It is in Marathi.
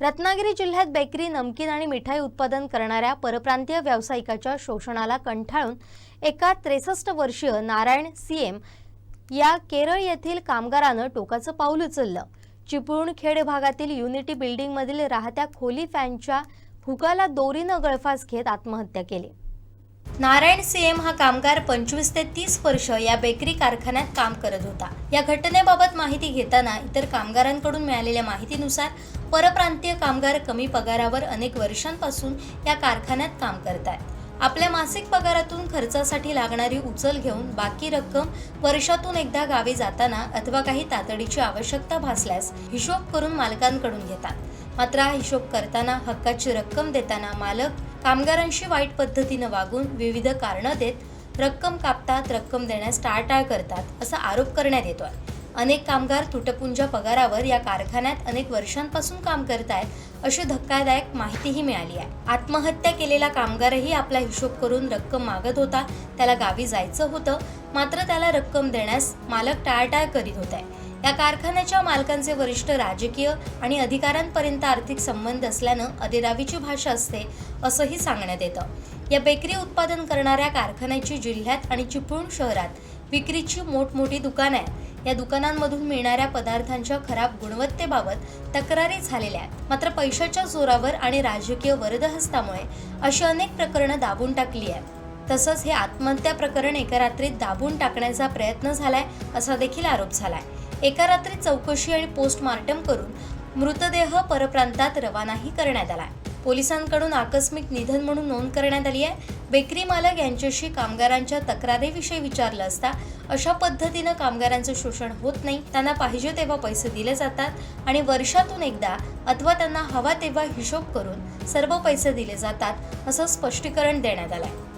रत्नागिरी जिल्ह्यात बेकरी नमकीन आणि मिठाई उत्पादन करणाऱ्या परप्रांतीय व्यावसायिकाच्या शोषणाला कंटाळून एका त्रेसष्ट वर्षीय नारायण सीएम या केरळ येथील कामगारानं टोकाचं पाऊल उचललं. चिपळूण खेड भागातील युनिटी बिल्डिंगमधील राहत्या खोली फॅनच्या हुकाला दोरीनं गळफास घेत आत्महत्या केली. नारायण सीएम हा कामगार पंचवीस ते तीस वर्ष या बेकरी कारखान्यात काम करत होता. या घटनेबाबत माहिती घेताना इतर कामगारांकडून मिळालेल्या माहितीनुसार परप्रांतीय कामगार कमी पगारावर अनेक वर्षांपासून या कारखान्यात काम करत आहेत आपल्या मासिक पगारातून खर्चासाठी लागणारी उचल घेऊन बाकी रक्कम वर्षातून एकदा गावी जाताना अथवा काही तातडीची आवश्यकता भासल्यास हिशोब करून मालकांकडून घेतात. मात्र हा हिशोब करताना हक्काची रक्कम देताना मालक कामगारांशी वाईट पद्धतीनं वागून विविध कारणं देत रक्कम कापतात रक्कम देण्यास टाळटाळ करतात असा आरोप करण्यात येतो आहे अनेक कामगार तुटपुंजा पगारावर या कारखान्यात अनेक वर्षांपासून काम करत आहेत अशी धक्कादायक माहितीही मिळाली आहे. आत्महत्या केलेला कामगारही आपला हिशोब करून रक्कम मागत होता. त्याला गावी जायचं होतं मात्र त्याला रक्कम देण्यास मालक टाळटाळ करीत होते. या कारखान्याच्या मालकांचे वरिष्ठ राजकीय आणि अधिकाऱ्यांपर्यंत आर्थिक संबंध असल्यानं अदेरावीची भाषा असते असंही सांगण्यात येतं. या बेकरी उत्पादन करणाऱ्या कारखान्याची जिल्ह्यात आणि चिपळूण शहरात विक्रीची मोठमोठी दुकानं आहेत. या दुकानांमधून मिळणाऱ्या पदार्थांच्या खराब गुणवत्तेबाबत तक्रारी झालेल्या आहेत. मात्र पैशाच्या जोरावर आणि राजकीय वरदहस्तामुळे अशी अनेक प्रकरणं दाबून टाकली आहेत. तसंच हे आत्महत्या प्रकरण एका रात्रीत दाबून टाकण्याचा प्रयत्न झालाय असा देखील आरोप झालाय. एका रात्री चौकशी आणि पोस्टमार्टम करून मृतदेह परप्रांतात रवानाही करण्यात आला. पोलिसांकडून आकस्मिक निधन म्हणून नोंद करण्यात आली आहे. बेकरी मालक यांच्याशी कामगारांच्या तक्रारीविषयी विचारलं असता अशा पद्धतीनं कामगारांचं शोषण होत नाही. त्यांना पाहिजे तेव्हा पैसे दिले जातात आणि वर्षातून एकदा अथवा त्यांना हवा तेव्हा हिशोब करून सर्व पैसे दिले जातात असं स्पष्टीकरण देण्यात आलं आहे